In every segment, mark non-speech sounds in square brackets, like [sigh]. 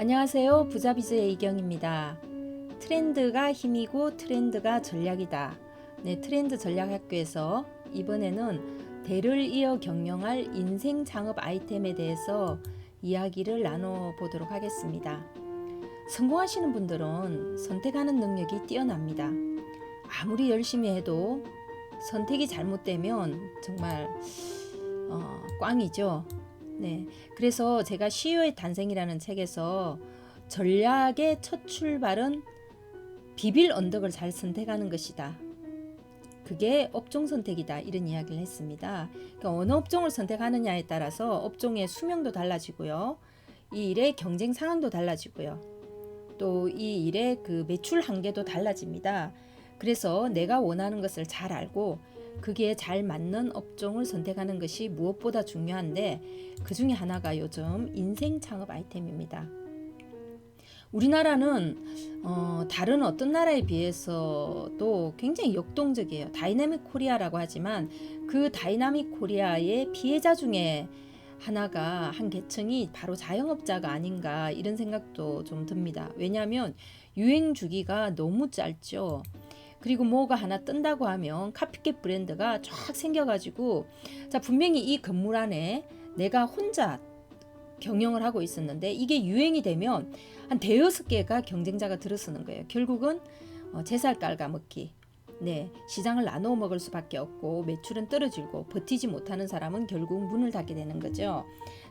안녕하세요. 부자비즈의 이경입니다. 트렌드가 힘이고 트렌드가 전략이다. 네, 트렌드 전략학교에서 이번에는 대를 이어 경영할 인생 창업 아이템에 대해서 이야기를 나눠 보도록 하겠습니다. 성공하시는 분들은 선택하는 능력이 뛰어납니다. 아무리 열심히 해도 선택이 잘못되면 정말 어, 꽝이죠. 네. 그래서 제가 CEO의 탄생이라는 책에서 전략의 첫 출발은 비빌 언덕을 잘 선택하는 것이다. 그게 업종 선택이다. 이런 이야기를 했습니다. 그러니까 어느 업종을 선택하느냐에 따라서 업종의 수명도 달라지고요. 이 일의 경쟁 상황도 달라지고요. 또 이 일의 그 매출 한계도 달라집니다. 그래서 내가 원하는 것을 잘 알고 그게 잘 맞는 업종을 선택하는 것이 무엇보다 중요한데 그 중에 하나가 요즘 인생 창업 아이템입니다. 우리나라는 어, 다른 어떤 나라에 비해서도 굉장히 역동적이에요. 다이나믹 코리아라고 하지만 그 다이나믹 코리아의 피해자 중에 하나가 한 계층이 바로 자영업자가 아닌가 이런 생각도 좀 듭니다. 왜냐하면 유행 주기가 너무 짧죠. 그리고 뭐가 하나 뜬다고 하면 카피캣 브랜드가 쫙 생겨가지고 자 분명히 이 건물 안에 내가 혼자 경영을 하고 있었는데 이게 유행이 되면 한 대여섯 개가 경쟁자가 들어서는 거예요. 결국은 어, 제살 깔아먹기. 네, 시장을 나눠 먹을 수밖에 없고 매출은 떨어지고 버티지 못하는 사람은 결국 문을 닫게 되는 거죠.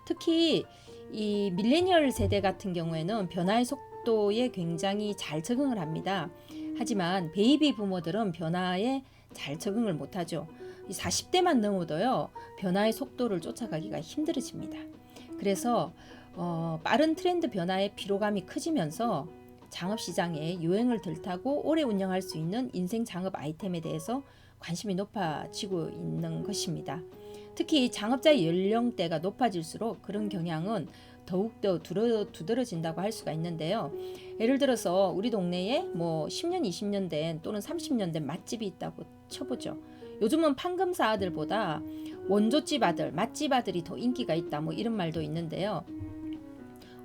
특히 이 밀레니얼 세대 같은 경우에는 변화의 속도에 굉장히 잘 적응을 합니다. 하지만 베이비 부모들은 변화에 잘 적응을 못하죠. 40대만 넘어도요 변화의 속도를 쫓아가기가 힘들어집니다. 그래서 어, 빠른 트렌드 변화에 피로감이 커지면서 창업 시장에 유행을 들타고 오래 운영할 수 있는 인생 창업 아이템에 대해서 관심이 높아지고 있는 것입니다. 특히 창업자의 연령대가 높아질수록 그런 경향은 더욱더 두드러 진다고 할 수가 있는데요. 예를 들어서 우리 동네에 뭐 10년, 20년 된 또는 30년 된 맛집이 있다고 쳐보죠. 요즘은 판금사 아들보다 원조집 아들, 맛집 아들이 더 인기가 있다 뭐 이런 말도 있는데요.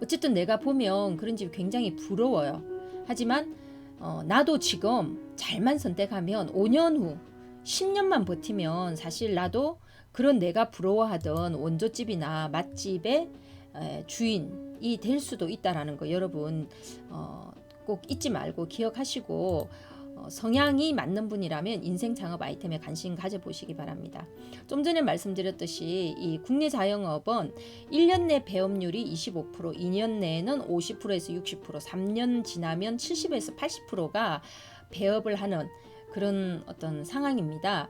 어쨌든 내가 보면 그런 집 굉장히 부러워요. 하지만 어, 나도 지금 잘만 선택하면 5년 후 10년만 버티면 사실 나도 그런 내가 부러워하던 원조집이나 맛집의 주인이 될 수도 있다라는 거 여러분 어, 꼭 잊지 말고 기억하시고 어, 성향이 맞는 분이라면 인생 창업 아이템에 관심 가져보시기 바랍니다. 좀 전에 말씀드렸듯이 이 국내 자영업은 1년 내 배업률이 25%, 2년 내에는 50%에서 60%, 3년 지나면 70에서 80%가 배업을 하는 그런 어떤 상황입니다.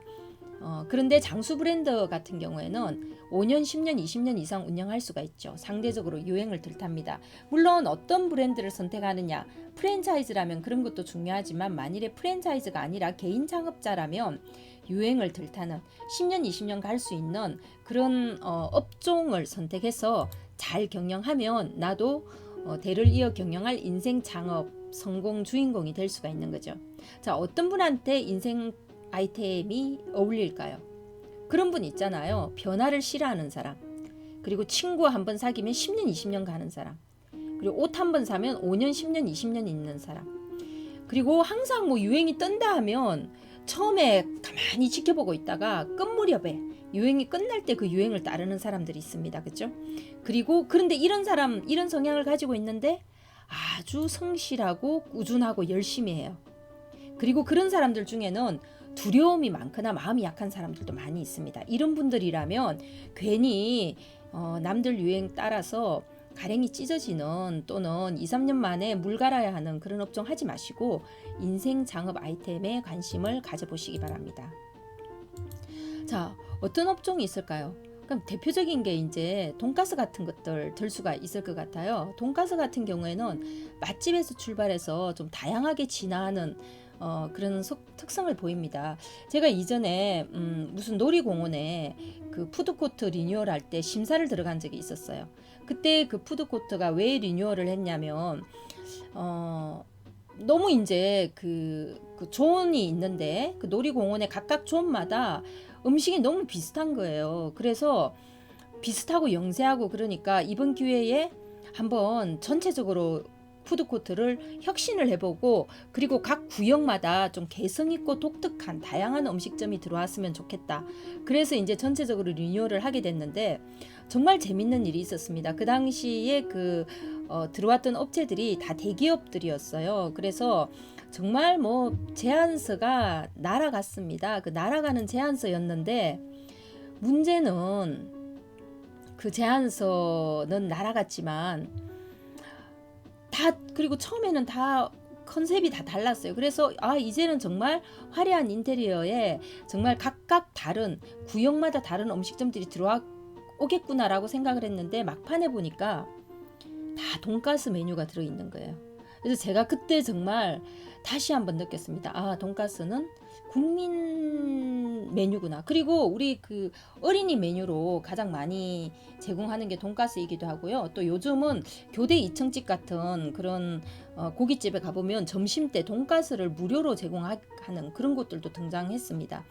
어, 그런데 장수 브랜드 같은 경우에는 5년, 10년, 20년 이상 운영할 수가 있죠. 상대적으로 유행을 들탑니다. 물론 어떤 브랜드를 선택하느냐, 프랜차이즈라면 그런 것도 중요하지만 만일에 프랜차이즈가 아니라 개인 창업자라면 유행을 들타는 10년, 20년 갈 수 있는 그런 어, 업종을 선택해서 잘 경영하면 나도 어, 대를 이어 경영할 인생 창업 성공 주인공이 될 수가 있는 거죠. 자, 어떤 분한테 인생 아이템이 어울릴까요? 그런 분 있잖아요. 변화를 싫어하는 사람. 그리고 친구 한 번 사귀면 10년, 20년 가는 사람. 그리고 옷 한 번 사면 5년, 10년, 20년 있는 사람. 그리고 항상 뭐 유행이 뜬다 하면 처음에 가만히 지켜보고 있다가 끝 무렵에 유행이 끝날 때 그 유행을 따르는 사람들이 있습니다. 그죠? 그리고 그런데 이런 사람, 이런 성향을 가지고 있는데 아주 성실하고 꾸준하고 열심히 해요. 그리고 그런 사람들 중에는 두려움이 많거나 마음이 약한 사람들도 많이 있습니다. 이런 분들이라면 괜히 어, 남들 유행 따라서 가랭이 찢어지는 또는 2, 3년 만에 물 갈아야 하는 그런 업종 하지 마시고 인생 창업 아이템에 관심을 가져보시기 바랍니다. 자, 어떤 업종이 있을까요? 그럼 대표적인 게 이제 돈가스 같은 것들 들 수가 있을 것 같아요. 돈가스 같은 경우에는 맛집에서 출발해서 좀 다양하게 진화하는 어, 그런 속, 특성을 보입니다. 제가 이전에 음, 무슨 놀이공원에 그 푸드코트 리뉴얼 할 때 심사를 들어간 적이 있었어요. 그때 그 푸드코트가 왜 리뉴얼을 했냐면 어, 너무 이제 그, 그 존이 있는데 그 놀이공원에 각각 존마다 음식이 너무 비슷한 거예요. 그래서 비슷하고 영세하고 그러니까 이번 기회에 한번 전체적으로 푸드코트를 혁신을 해보고 그리고 각 구역마다 좀 개성 있고 독특한 다양한 음식점이 들어왔으면 좋겠다. 그래서 이제 전체적으로 리뉴얼을 하게 됐는데 정말 재밌는 일이 있었습니다. 그 당시에 그 어, 들어왔던 업체들이 다 대기업들이었어요. 그래서 정말 뭐 제안서가 날아갔습니다. 그 날아가는 제안서였는데 문제는 그 제안서는 날아갔지만 다 그리고 처음에는 다 컨셉이 다 달랐어요. 그래서 아 이제는 정말 화려한 인테리어에 정말 각각 다른 구역마다 다른 음식점들이 들어와 오겠구나라고 생각을 했는데 막판에 보니까 다 돈가스 메뉴가 들어 있는 거예요. 그래서 제가 그때 정말 다시 한번 느꼈습니다. 아 돈가스는 국민 메뉴구나. 그리고 우리 그 어린이 메뉴로 가장 많이 제공하는 게 돈가스이기도 하고요. 또 요즘은 교대 2층집 같은 그런 어, 고깃집에 가보면 점심 때 돈가스를 무료로 제공하는 그런 곳들도 등장했습니다.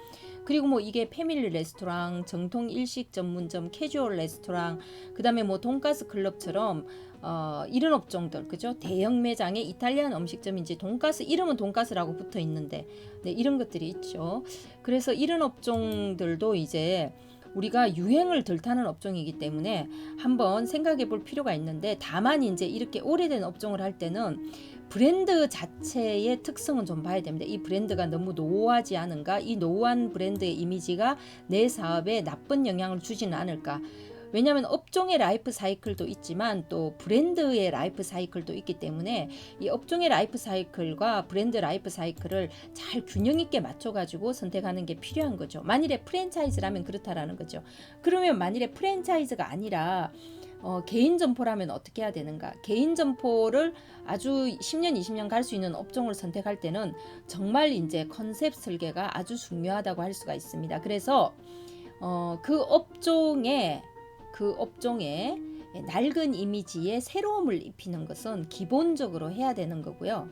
그리고 뭐 이게 패밀리 레스토랑, 정통 일식 전문점, 캐주얼 레스토랑, 그 다음에 뭐 돈가스 클럽처럼 어, 이런 업종들 그죠? 대형 매장에 이탈리안 음식점인지 돈가스 이름은 돈가스라고 붙어 있는데 네, 이런 것들이 있죠. 그래서 이런 업종들도 이제 우리가 유행을 덜 타는 업종이기 때문에 한번 생각해 볼 필요가 있는데 다만 이제 이렇게 오래된 업종을 할 때는 브랜드 자체의 특성은 좀 봐야 됩니다. 이 브랜드가 너무 노후하지 않은가? 이 노후한 브랜드의 이미지가 내 사업에 나쁜 영향을 주지는 않을까? 왜냐하면 업종의 라이프 사이클도 있지만 또 브랜드의 라이프 사이클도 있기 때문에 이 업종의 라이프 사이클과 브랜드 라이프 사이클을 잘 균형 있게 맞춰가지고 선택하는 게 필요한 거죠. 만일에 프랜차이즈라면 그렇다라는 거죠. 그러면 만일에 프랜차이즈가 아니라 어, 개인 점포라면 어떻게 해야 되는가? 개인 점포를 아주 10년, 20년 갈 수 있는 업종을 선택할 때는 정말 이제 컨셉 설계가 아주 중요하다고 할 수가 있습니다. 그래서 어, 그 업종에 그 업종에 낡은 이미지에 새로움을 입히는 것은 기본적으로 해야 되는 거고요.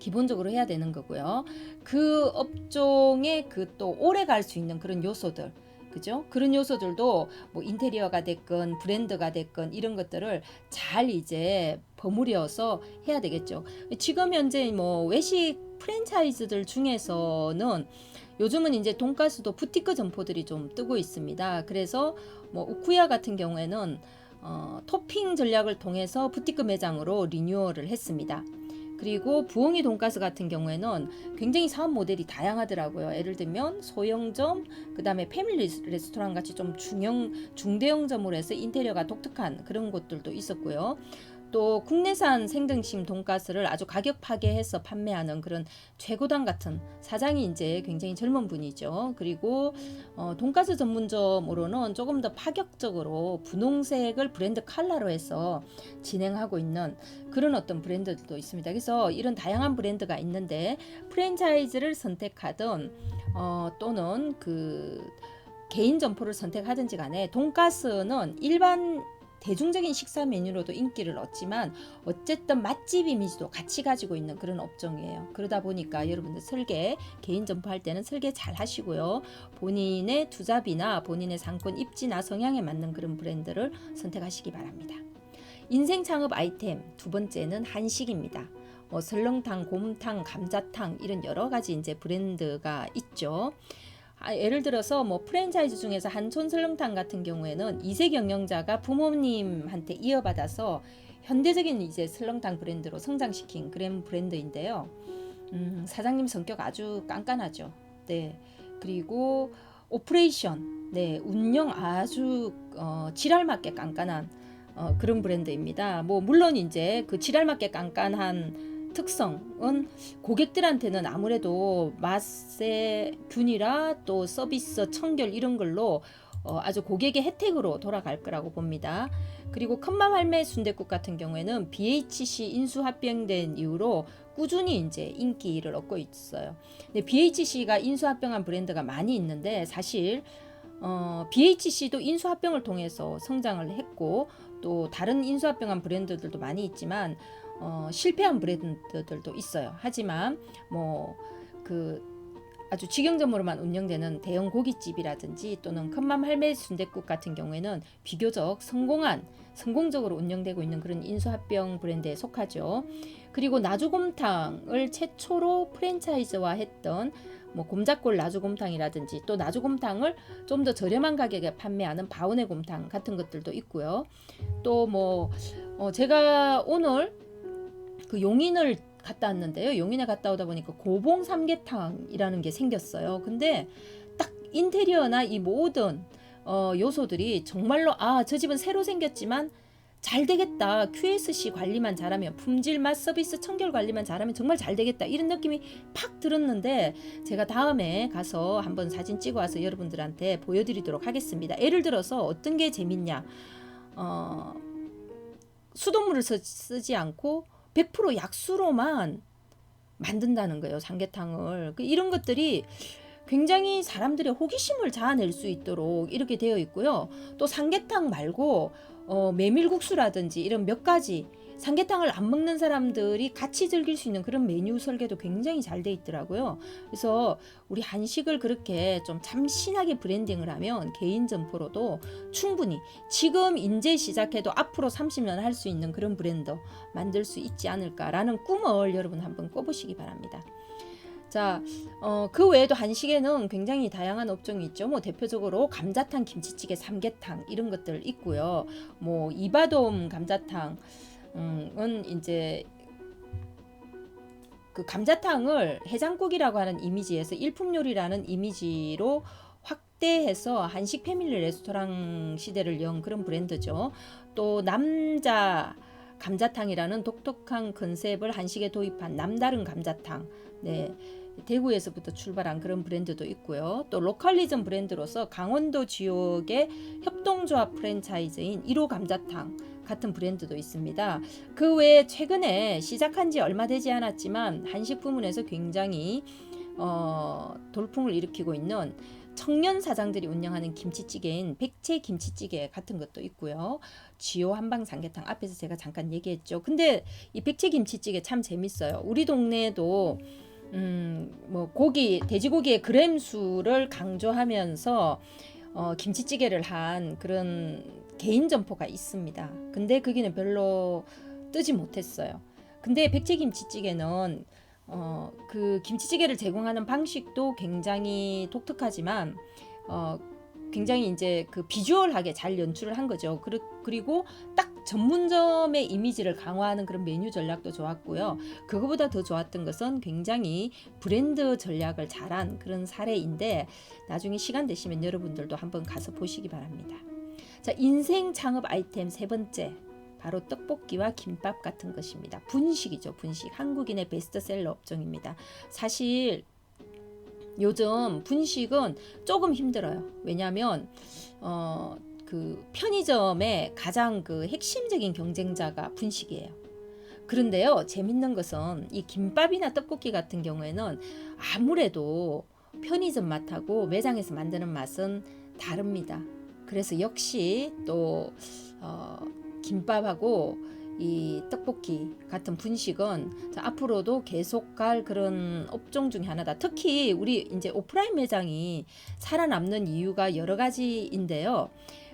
기본적으로 해야 되는 거고요. 그 업종에 그 또 오래 갈 수 있는 그런 요소들 그죠? 그런 요소들도 뭐 인테리어가 됐건 브랜드가 됐건 이런 것들을 잘 이제 버무려서 해야 되겠죠. 지금 현재 뭐 외식 프랜차이즈들 중에서는 요즘은 이제 돈가스도 부티크 점포들이 좀 뜨고 있습니다. 그래서 뭐 우쿠야 같은 경우에는 어, 토핑 전략을 통해서 부티크 매장으로 리뉴얼을 했습니다. 그리고 부엉이 돈가스 같은 경우에는 굉장히 사업 모델이 다양하더라고요. 예를 들면 소형점, 그다음에 패밀리 레스토랑 같이 좀 중형 중대형점으로 해서 인테리어가 독특한 그런 곳들도 있었고요. 또 국내산 생등심 돈가스를 아주 가격파게 해서 판매하는 그런 최고당 같은 사장이 이제 굉장히 젊은 분이죠. 그리고 어, 돈가스 전문점으로는 조금 더 파격적으로 분홍색을 브랜드 컬러로 해서 진행하고 있는 그런 어떤 브랜드들도 있습니다. 그래서 이런 다양한 브랜드가 있는데 프랜차이즈를 선택하든 어, 또는 그 개인 점포를 선택하든지 간에 돈가스는 일반 대중적인 식사 메뉴로도 인기를 얻지만 어쨌든 맛집 이미지도 같이 가지고 있는 그런 업종이에요. 그러다 보니까 여러분들 설계 개인 점포할 때는 설계 잘 하시고요. 본인의 투잡이나 본인의 상권 입지나 성향에 맞는 그런 브랜드를 선택하시기 바랍니다. 인생 창업 아이템 두 번째는 한식입니다. 뭐 설렁탕, 곰탕, 감자탕 이런 여러 가지 이제 브랜드가 있죠. 아, 예를 들어서 뭐 프랜차이즈 중에서 한촌 설렁탕 같은 경우에는 이세 경영자가 부모님한테 이어받아서 현대적인 이제 설렁탕 브랜드로 성장시킨 그런 브랜드인데요. 음, 사장님 성격 아주 깐깐하죠. 네. 그리고 오퍼레이션, 네, 운영 아주 어, 지랄 맞게 깐깐한 어, 그런 브랜드입니다. 뭐 물론 이제 그 지랄 맞게 깐깐한 특성은 고객들한테는 아무래도 맛의 균이라 또 서비스 청결 이런 걸로 어, 아주 고객의 혜택으로 돌아갈 거라고 봅니다. 그리고 큰맘 할매 순대국 같은 경우에는 BHC 인수 합병된 이후로 꾸준히 이제 인기를 얻고 있어요. 근데 BHC가 인수 합병한 브랜드가 많이 있는데 사실 어, BHC도 인수 합병을 통해서 성장을 했고 또 다른 인수 합병한 브랜드들도 많이 있지만 어, 실패한 브랜드들도 있어요. 하지만 뭐 그 아주 직영점으로만 운영되는 대형 고깃집이라든지 또는 큰맘 할매 순댓국 같은 경우에는 비교적 성공한 성공적으로 운영되고 있는 그런 인수합병 브랜드에 속하죠. 그리고 나주곰탕을 최초로 프랜차이즈화했던 뭐 곰작골 나주곰탕이라든지 또 나주곰탕을 좀 더 저렴한 가격에 판매하는 바운의 곰탕 같은 것들도 있고요. 또뭐 어 제가 오늘 그 용인을 갔다 왔는데요. 용인에 갔다 오다 보니까 고봉 삼계탕이라는 게 생겼어요. 근데 딱 인테리어나 이 모든 어 요소들이 정말로 아 저 집은 새로 생겼지만 잘 되겠다. QSC 관리만 잘하면 품질 맛 서비스 청결 관리만 잘하면 정말 잘 되겠다. 이런 느낌이 팍 들었는데 제가 다음에 가서 한번 사진 찍어 와서 여러분들한테 보여드리도록 하겠습니다. 예를 들어서 어떤 게 재밌냐? 어, 수돗물을 쓰, 쓰지 않고 100% 약수로만 만든다는 거예요. 삼계탕을. 그 이런 것들이 굉장히 사람들의 호기심을 자아낼 수 있도록 이렇게 되어 있고요. 또 삼계탕 말고 어, 메밀국수라든지 이런 몇 가지 삼계탕을 안 먹는 사람들이 같이 즐길 수 있는 그런 메뉴 설계도 굉장히 잘 돼 있더라고요. 그래서 우리 한식을 그렇게 좀 참신하게 브랜딩을 하면 개인 점포로도 충분히 지금 인제 시작해도 앞으로 30년 할 수 있는 그런 브랜드 만들 수 있지 않을까라는 꿈을 여러분 한번 꿔보시기 바랍니다. 자, 어, 그 외에도 한식에는 굉장히 다양한 업종이 있죠. 뭐 대표적으로 감자탕, 김치찌개, 삼계탕 이런 것들 있고요. 뭐 이바돔 감자탕 은 이제 그 감자탕을 해장국이라고 하는 이미지에서 일품 요리라는 이미지로 확대해서 한식 패밀리 레스토랑 시대를 연 그런 브랜드죠. 또 남자 감자탕이라는 독특한 컨셉을 한식에 도입한 남다른 감자탕. 네. 대구에서부터 출발한 그런 브랜드도 있고요. 또 로컬리즘 브랜드로서 강원도 지역의 협동조합 프랜차이즈인 1호 감자탕 같은 브랜드도 있습니다. 그 외에 최근에 시작한 지 얼마 되지 않았지만 한식 부문에서 굉장히 어, 돌풍을 일으키고 있는 청년 사장들이 운영하는 김치찌개인 백채 김치찌개 같은 것도 있고요. 지오 한방 삼계탕 앞에서 제가 잠깐 얘기했죠. 근데 이 백채 김치찌개 참 재밌어요. 우리 동네에도 음, 뭐 고기, 돼지고기의 그램 수를 강조하면서 어, 김치찌개를 한 그런 개인 점포가 있습니다. 근데 거기는 별로 뜨지 못했어요. 근데 백채 김치찌개는 어, 그 김치찌개를 제공하는 방식도 굉장히 독특하지만 어, 굉장히 이제 그 비주얼하게 잘 연출을 한 거죠. 그리고 딱 전문점의 이미지를 강화하는 그런 메뉴 전략도 좋았고요. 그거보다 더 좋았던 것은 굉장히 브랜드 전략을 잘한 그런 사례인데 나중에 시간 되시면 여러분들도 한번 가서 보시기 바랍니다. 자, 인생 창업 아이템 세 번째. 바로 떡볶이와 김밥 같은 것입니다. 분식이죠, 분식. 한국인의 베스트셀러 업종입니다. 사실 요즘 분식은 조금 힘들어요. 왜냐하면 어, 그 편의점의 가장 그 핵심적인 경쟁자가 분식이에요. 그런데요, 재밌는 것은 이 김밥이나 떡볶이 같은 경우에는 아무래도 편의점 맛하고 매장에서 만드는 맛은 다릅니다. 그래서 역시 또 어, 김밥하고 이 떡볶이 같은 분식은 앞으로도 계속 갈 그런 업종 중에 하나다. 특히 우리 이제 오프라인 매장이 살아남는 이유가 여러 가지인데요.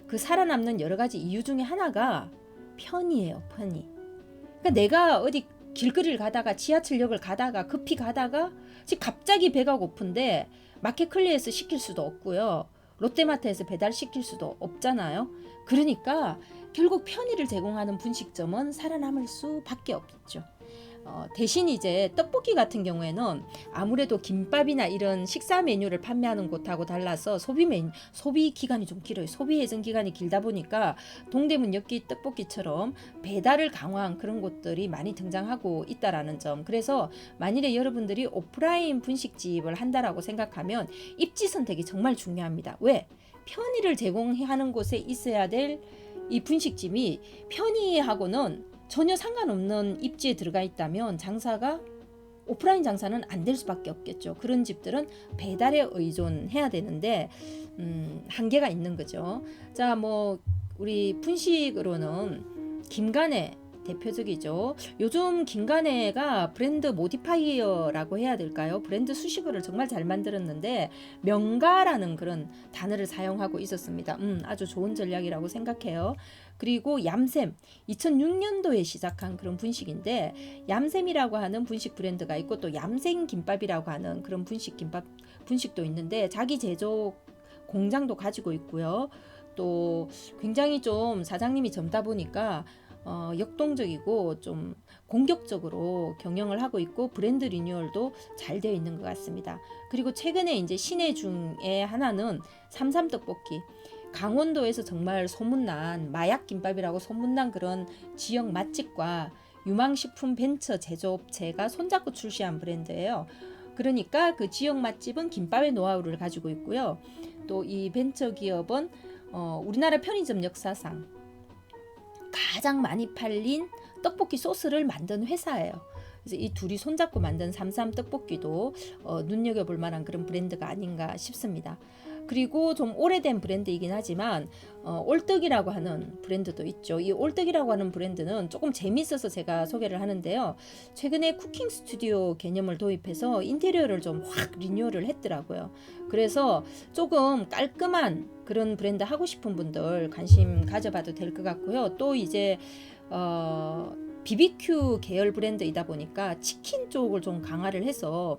그 살아남는 여러 가지 이유 중에 하나가 편이에요. 편이. 그러니까 내가 어디 길거리를 가다가 지하철역을 가다가 급히 가다가 갑자기 배가 고픈데 마켓클리에서 시킬 수도 없고요. 롯데마트에서 배달시킬 수도 없잖아요. 그러니까 결국 편의를 제공하는 분식점은 살아남을 수밖에 없죠. 어, 대신 이제 떡볶이 같은 경우에는 아무래도 김밥이나 이런 식사 메뉴를 판매하는 곳하고 달라서 소비 메 소비 기간이 좀 길어요. 소비 예정 기간이 길다 보니까 동대문 엽기 떡볶이처럼 배달을 강화한 그런 곳들이 많이 등장하고 있다라는 점. 그래서 만일에 여러분들이 오프라인 분식집을 한다라고 생각하면 입지 선택이 정말 중요합니다. 왜? 편의를 제공하는 곳에 있어야 될 이 분식집이 편의하고는 전혀 상관없는 입지에 들어가 있다면 장사가 오프라인 장사는 안 될 수밖에 없겠죠. 그런 집들은 배달에 의존해야 되는데 음, 한계가 있는 거죠. 자, 뭐 우리 분식으로는 김간의 대표적이죠. 요즘 김간혜가 브랜드 모디파이어라고 해야 될까요? 브랜드 수식어를 정말 잘 만들었는데 명가라는 그런 단어를 사용하고 있었습니다. 음, 아주 좋은 전략이라고 생각해요. 그리고 얌샘 2006년도에 시작한 그런 분식인데 얌샘이라고 하는 분식 브랜드가 있고 또 얌생 김밥이라고 하는 그런 분식 김밥 분식도 있는데 자기 제조 공장도 가지고 있고요. 또 굉장히 좀 사장님이 젊다 보니까 어, 역동적이고 좀 공격적으로 경영을 하고 있고 브랜드 리뉴얼도 잘 되어 있는 것 같습니다. 그리고 최근에 이제 신의 중에 하나는 삼삼 떡볶이. 강원도에서 정말 소문난 마약 김밥이라고 소문난 그런 지역 맛집과 유망식품 벤처 제조업체가 손잡고 출시한 브랜드예요. 그러니까 그 지역 맛집은 김밥의 노하우를 가지고 있고요. 또 이 벤처 기업은 어, 우리나라 편의점 역사상 가장 많이 팔린 떡볶이 소스를 만든 회사예요. 그래서 이 둘이 손잡고 만든 삼삼 떡볶이도 어, 눈여겨볼 만한 그런 브랜드가 아닌가 싶습니다. 그리고 좀 오래된 브랜드이긴 하지만 어, 올떡이라고 하는 브랜드도 있죠. 이 올떡이라고 하는 브랜드는 조금 재밌어서 제가 소개를 하는데요. 최근에 쿠킹 스튜디오 개념을 도입해서 인테리어를 좀 확 리뉴얼을 했더라고요. 그래서 조금 깔끔한 그런 브랜드 하고 싶은 분들 관심 가져봐도 될 것 같고요. 또 이제 어, BBQ 계열 브랜드이다 보니까 치킨 쪽을 좀 강화를 해서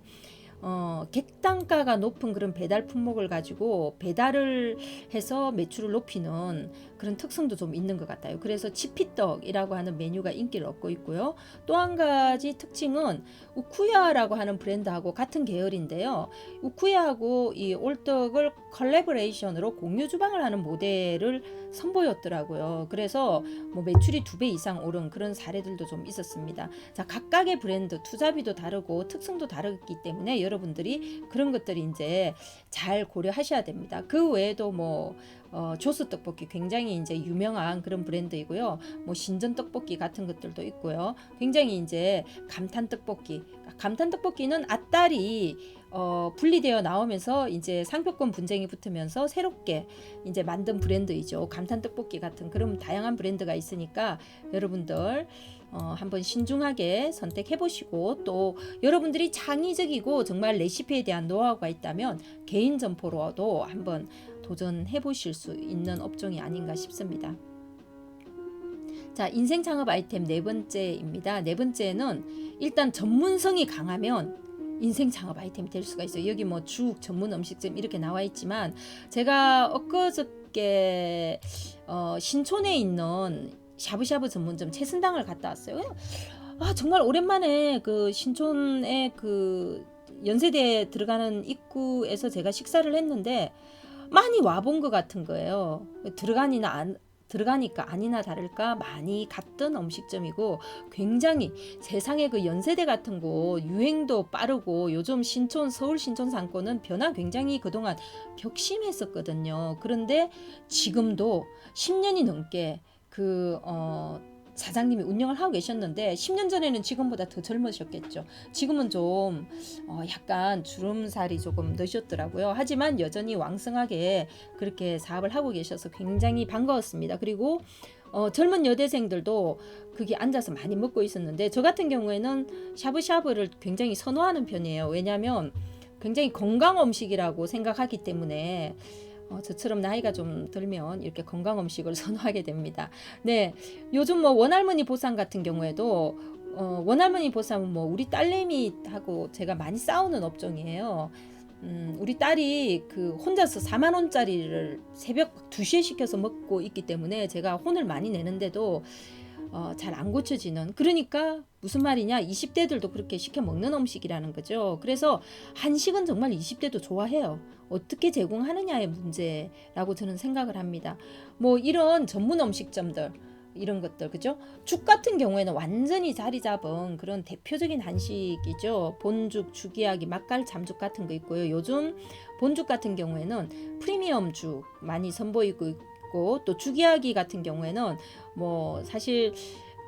어, 객단가가 높은 그런 배달 품목을 가지고 배달을 해서 매출을 높이는 그런 특성도 좀 있는 것 같아요. 그래서 치피떡이라고 하는 메뉴가 인기를 얻고 있고요. 또 한 가지 특징은 우쿠야라고 하는 브랜드하고 같은 계열인데요. 우쿠야하고 이 올떡을 컬래버레이션으로 공유 주방을 하는 모델을 선보였더라고요. 그래서 뭐 매출이 두 배 이상 오른 그런 사례들도 좀 있었습니다. 자, 각각의 브랜드 투자비도 다르고 특성도 다르기 때문에 여러 분들이 그런 것들이 이제 잘 고려하셔야 됩니다. 그 외에도 뭐 어, 조스 떡볶이 굉장히 이제 유명한 그런 브랜드이고요. 뭐 신전 떡볶이 같은 것들도 있고요. 굉장히 이제 감탄 떡볶이. 감탄 떡볶이는 앞다리 어, 분리되어 나오면서 이제 상표권 분쟁이 붙으면서 새롭게 이제 만든 브랜드이죠. 감탄 떡볶이 같은 그런 다양한 브랜드가 있으니까 여러분들 어, 한번 신중하게 선택해 보시고 또 여러분들이 창의적이고 정말 레시피에 대한 노하우가 있다면 개인 점포로도 한번 도전해 보실 수 있는 업종이 아닌가 싶습니다. 자, 인생 창업 아이템 네 번째입니다. 네 번째는 일단 전문성이 강하면 인생 창업 아이템이 될 수가 있어요. 여기 뭐 죽 전문 음식점 이렇게 나와 있지만 제가 엊그저께 어, 신촌에 있는 샤브샤브 전문점 최선당을 갔다 왔어요. 아 정말 오랜만에 그 신촌에 그 연세대 들어가는 입구에서 제가 식사를 했는데 많이 와본 것 같은 거예요. 들어가니나 안, 들어가니까 아니나 다를까 많이 갔던 음식점이고 굉장히 세상에 그 연세대 같은 곳 유행도 빠르고 요즘 신촌 서울 신촌 상권은 변화 굉장히 그동안 벽심했었거든요. 그런데 지금도 10년이 넘게 그 어, 사장님이 운영을 하고 계셨는데 10년 전에는 지금보다 더 젊으셨겠죠. 지금은 좀 어, 약간 주름살이 조금 넣으셨더라고요. 하지만 여전히 왕성하게 그렇게 사업을 하고 계셔서 굉장히 반가웠습니다. 그리고 어, 젊은 여대생들도 그게 앉아서 많이 먹고 있었는데 저 같은 경우에는 샤브샤브를 굉장히 선호하는 편이에요. 왜냐하면 굉장히 건강 음식이라고 생각하기 때문에 어, 저처럼 나이가 좀 들면 이렇게 건강 음식을 [laughs] 선호하게 됩니다. 네, 요즘 뭐 원할머니 보쌈 같은 경우에도 어, 원할머니 보쌈은 뭐 우리 딸내미하고 제가 많이 싸우는 업종이에요. 음, 우리 딸이 그 혼자서 4만 원짜리를 새벽 2시에 시켜서 먹고 있기 때문에 제가 혼을 많이 내는데도 어, 잘 안 고쳐지는 그러니까 무슨 말이냐 20대들도 그렇게 시켜 먹는 음식이라는 거죠. 그래서 한식은 정말 20대도 좋아해요. 어떻게 제공하느냐의 문제라고 저는 생각을 합니다. 뭐 이런 전문 음식점들 이런 것들 그죠? 죽 같은 경우에는 완전히 자리 잡은 그런 대표적인 한식이죠. 본죽, 죽이야기, 맛갈, 잠죽 같은 거 있고요. 요즘 본죽 같은 경우에는 프리미엄 죽 많이 선보이고 있고 또 죽이야기 같은 경우에는 뭐 사실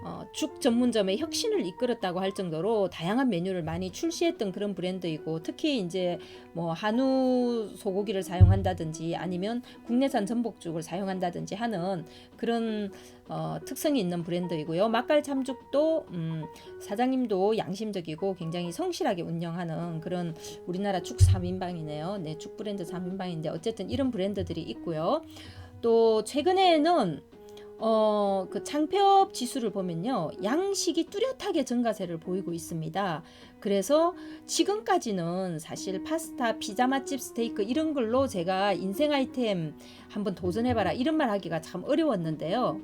어, 죽 전문점의 혁신을 이끌었다고 할 정도로 다양한 메뉴를 많이 출시했던 그런 브랜드이고 특히 이제 뭐 한우 소고기를 사용한다든지 아니면 국내산 전복죽을 사용한다든지 하는 그런 어, 특성이 있는 브랜드이고요. 맛깔 참죽도 음, 사장님도 양심적이고 굉장히 성실하게 운영하는 그런 우리나라 죽 3인방이네요. 네, 죽 브랜드 3인방인데 어쨌든 이런 브랜드들이 있고요. 또 최근에는 어, 그 창평 지수를 보면요. 양식이 뚜렷하게 증가세를 보이고 있습니다. 그래서 지금까지는 사실 파스타, 피자 맛집, 스테이크 이런 걸로 제가 인생 아이템 한번 도전해봐라 이런 말 하기가 참 어려웠는데요.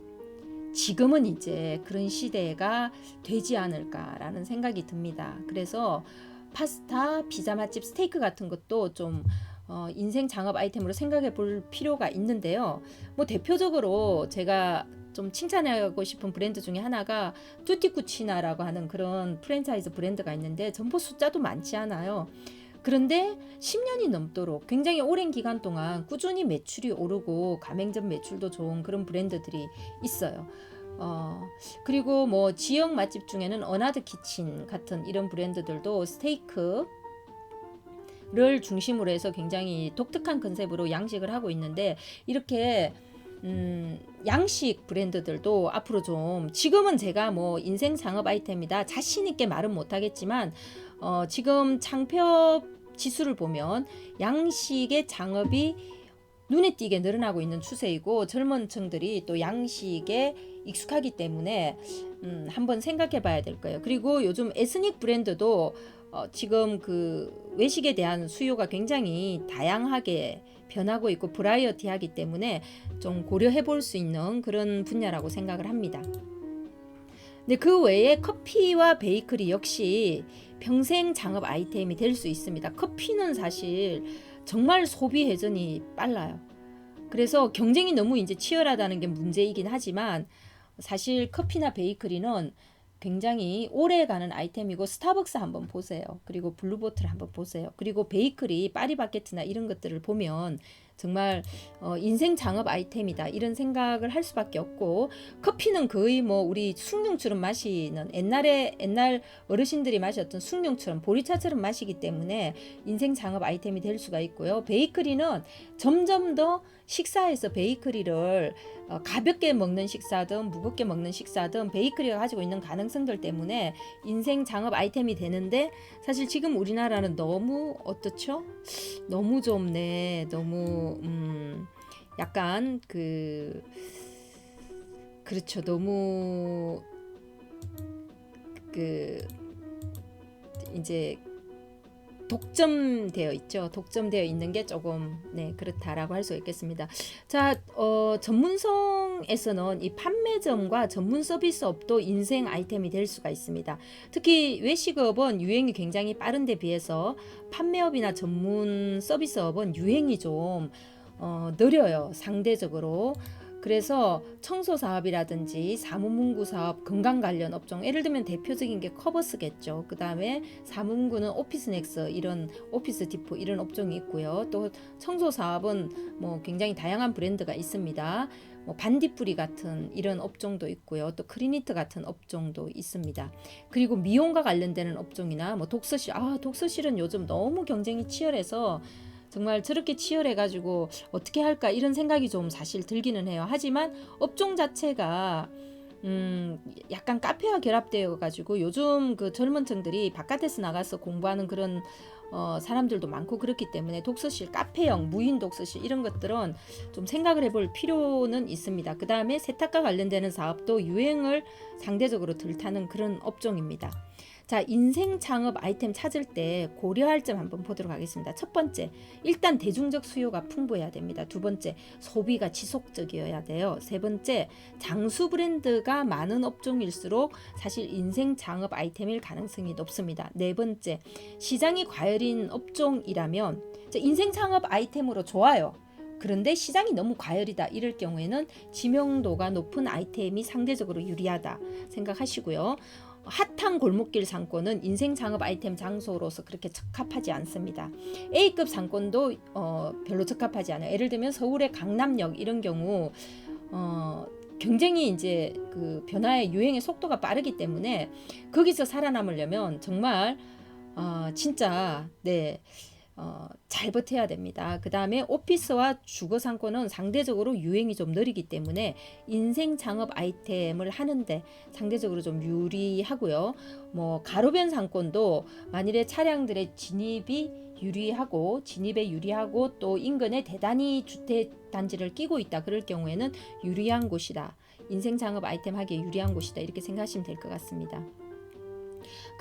지금은 이제 그런 시대가 되지 않을까라는 생각이 듭니다. 그래서 파스타, 피자 맛집, 스테이크 같은 것도 좀 어, 인생 창업 아이템으로 생각해 볼 필요가 있는데요. 뭐 대표적으로 제가 좀 칭찬하고 싶은 브랜드 중에 하나가 뚜티쿠치나라고 하는 그런 프랜차이즈 브랜드가 있는데 점포 숫자도 많지 않아요. 그런데 10년이 넘도록 굉장히 오랜 기간 동안 꾸준히 매출이 오르고 가맹점 매출도 좋은 그런 브랜드들이 있어요. 어, 그리고 뭐 지역 맛집 중에는 어나드 키친 같은 이런 브랜드들도 스테이크 를 중심으로 해서 굉장히 독특한 컨셉으로 양식을 하고 있는데 이렇게 음, 양식 브랜드들도 앞으로 좀 지금은 제가 뭐 인생 창업 아이템이다 자신 있게 말은 못하겠지만 어, 지금 창업 지수를 보면 양식의 창업이 눈에 띄게 늘어나고 있는 추세이고 젊은 층들이 또 양식에 익숙하기 때문에 음, 한번 생각해 봐야 될 거예요. 그리고 요즘 에스닉 브랜드도 어, 지금 그 외식에 대한 수요가 굉장히 다양하게 변하고 있고 브라이어티하기 때문에 좀 고려해 볼 수 있는 그런 분야라고 생각을 합니다. 근데 그 외에 커피와 베이커리 역시 평생 장업 아이템이 될 수 있습니다. 커피는 사실 정말 소비 회전이 빨라요. 그래서 경쟁이 너무 이제 치열하다는 게 문제이긴 하지만 사실 커피나 베이커리는 굉장히 오래 가는 아이템이고 스타벅스 한번 보세요. 그리고 블루보틀 한번 보세요. 그리고 베이커리 파리바게트나 이런 것들을 보면 정말 어, 인생 장업 아이템이다 이런 생각을 할 수밖에 없고 커피는 거의 뭐 우리 숭늉처럼 마시는 옛날에 옛날 어르신들이 마셨던 숭늉처럼 보리차처럼 마시기 때문에 인생 장업 아이템이 될 수가 있고요. 베이커리는 점점 더 식사에서 베이커리를 어, 가볍게 먹는 식사든 무겁게 먹는 식사든 베이커리가 가지고 있는 가능성들 때문에 인생 장업 아이템이 되는데 사실 지금 우리나라는 너무 어떻죠? 너무 좁네. 너무 음 약간 그 그렇죠. 너무 그 이제 독점되어 있죠. 독점되어 있는 게 조금 네 그렇다라고 할 수 있겠습니다. 자, 어, 전문성에서는 이 판매점과 전문 서비스 업도 인생 아이템이 될 수가 있습니다. 특히 외식업은 유행이 굉장히 빠른데 비해서 판매업이나 전문 서비스업은 유행이 좀 어, 느려요. 상대적으로. 그래서 청소 사업이라든지 사무문구 사업, 건강 관련 업종, 예를 들면 대표적인 게 커버스겠죠. 그 다음에 사무문구는 오피스넥스 이런 오피스 디포 이런 업종이 있고요. 또 청소 사업은 뭐 굉장히 다양한 브랜드가 있습니다. 뭐 반딧불이 같은 이런 업종도 있고요. 또 크리니트 같은 업종도 있습니다. 그리고 미용과 관련되는 업종이나 뭐 독서실, 아 독서실은 요즘 너무 경쟁이 치열해서 정말 저렇게 치열해가지고 어떻게 할까 이런 생각이 좀 사실 들기는 해요. 하지만 업종 자체가 음, 약간 카페와 결합되어 가지고 요즘 그 젊은 층들이 바깥에서 나가서 공부하는 그런 어, 사람들도 많고 그렇기 때문에 독서실, 카페형, 무인 독서실 이런 것들은 좀 생각을 해볼 필요는 있습니다. 그 다음에 세탁과 관련되는 사업도 유행을 상대적으로 덜 타는 그런 업종입니다. 자, 인생 창업 아이템 찾을 때 고려할 점 한번 보도록 하겠습니다. 첫 번째, 일단 대중적 수요가 풍부해야 됩니다. 두 번째, 소비가 지속적이어야 돼요. 세 번째, 장수 브랜드가 많은 업종일수록 사실 인생 창업 아이템일 가능성이 높습니다. 네 번째, 시장이 과열인 업종이라면 인생 창업 아이템으로 좋아요. 그런데 시장이 너무 과열이다 이럴 경우에는 지명도가 높은 아이템이 상대적으로 유리하다 생각하시고요. 핫한 골목길 상권은 인생 창업 아이템 장소로서 그렇게 적합하지 않습니다. A급 상권도 어, 별로 적합하지 않아요. 예를 들면 서울의 강남역 이런 경우 어, 굉장히 이제 그 변화의 유행의 속도가 빠르기 때문에 거기서 살아남으려면 정말 어, 진짜 네. 어, 잘 버텨야 됩니다. 그 다음에 오피스와 주거 상권은 상대적으로 유행이 좀 느리기 때문에 인생 창업 아이템을 하는데 상대적으로 좀 유리하고요. 뭐 가로변 상권도 만일에 차량들의 진입이 유리하고 진입에 유리하고 또 인근에 대단히 주택 단지를 끼고 있다 그럴 경우에는 유리한 곳이다. 인생 창업 아이템 하기에 유리한 곳이다. 이렇게 생각하시면 될 것 같습니다.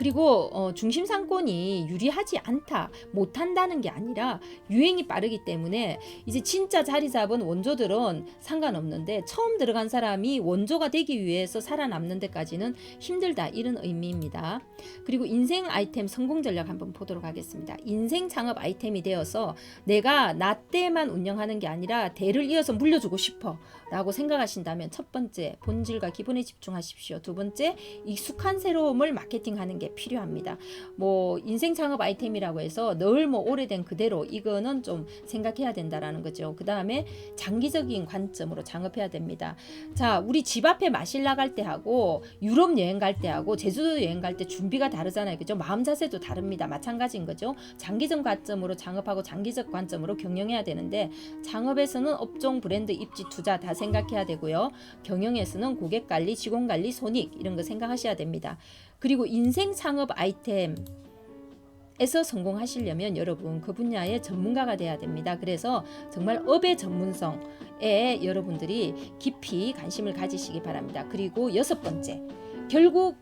그리고 어, 중심 상권이 유리하지 않다, 못한다는 게 아니라 유행이 빠르기 때문에 이제 진짜 자리 잡은 원조들은 상관없는데 처음 들어간 사람이 원조가 되기 위해서 살아남는 데까지는 힘들다 이런 의미입니다. 그리고 인생 아이템 성공 전략 한번 보도록 하겠습니다. 인생 창업 아이템이 되어서 내가 나 때만 운영하는 게 아니라 대를 이어서 물려주고 싶어 라고 생각하신다면 첫 번째 본질과 기본에 집중하십시오. 두 번째 익숙한 새로움을 마케팅하는 게 필요합니다. 뭐 인생 창업 아이템이라고 해서 늘 뭐 오래된 그대로 이거는 좀 생각해야 된다라는 거죠. 그 다음에 장기적인 관점으로 창업해야 됩니다. 자, 우리 집 앞에 마실 나갈 때 하고 유럽 여행 갈 때 하고 제주도 여행 갈 때 준비가 다르잖아요. 그죠? 마음 자세도 다릅니다. 마찬가지인 거죠. 장기적 관점으로 창업하고 장기적 관점으로 경영해야 되는데 창업에서는 업종, 브랜드, 입지, 투자 다 생각해야 되고요. 경영에서는 고객 관리, 직원 관리, 손익 이런 거 생각하셔야 됩니다. 그리고 인생 창업 아이템 에서 성공하시려면 여러분 그 분야의 전문가가 돼야 됩니다. 그래서 정말 업의 전문성에 여러분들이 깊이 관심을 가지시기 바랍니다. 그리고 여섯 번째, 결국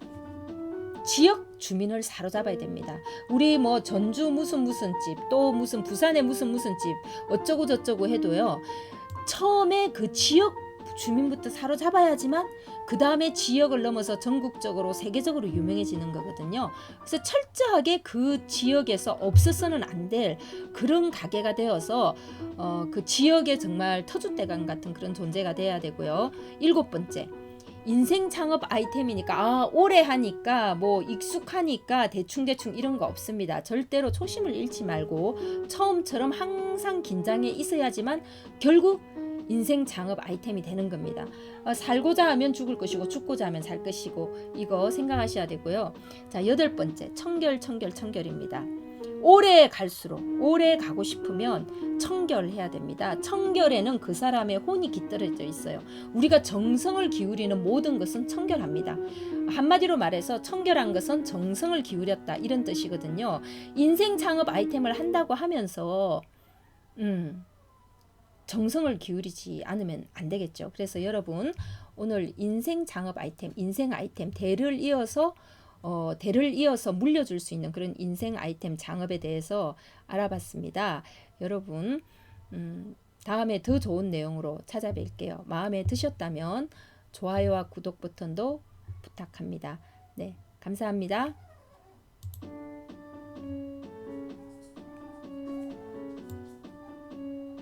지역 주민을 사로잡아야 됩니다. 우리 뭐 전주 무슨 무슨 집, 또 무슨 부산의 무슨 무슨 집, 어쩌고 저쩌고 해도요. 처음에 그 지역 주민부터 사로잡아야지만 그 다음에 지역을 넘어서 전국적으로 세계적으로 유명해지는 거거든요. 그래서 철저하게 그 지역에서 없어서는 안 될 그런 가게가 되어서 어, 그 지역에 정말 터줏대감 같은 그런 존재가 돼야 되고요. 일곱 번째. 인생 창업 아이템이니까 아 오래 하니까 뭐 익숙하니까 대충 대충 이런 거 없습니다. 절대로 초심을 잃지 말고 처음처럼 항상 긴장해 있어야지만 결국 인생 창업 아이템이 되는 겁니다. 어, 살고자 하면 죽을 것이고 죽고자 하면 살 것이고 이거 생각하셔야 되고요. 자 여덟 번째 청결 청결 청결입니다. 오래 갈수록 오래 가고 싶으면 청결해야 됩니다. 청결에는 그 사람의 혼이 깃들어져 있어요. 우리가 정성을 기울이는 모든 것은 청결합니다. 한마디로 말해서 청결한 것은 정성을 기울였다 이런 뜻이거든요. 인생 창업 아이템을 한다고 하면서 음, 정성을 기울이지 않으면 안 되겠죠. 그래서 여러분 오늘 인생 창업 아이템, 인생 아이템 대를 이어서 어, 대를 이어서 물려줄 수 있는 그런 인생 아이템 창업에 대해서 알아봤습니다. 여러분 음, 다음에 더 좋은 내용으로 찾아뵐게요. 마음에 드셨다면 좋아요와 구독 버튼도 부탁합니다. 네, 감사합니다.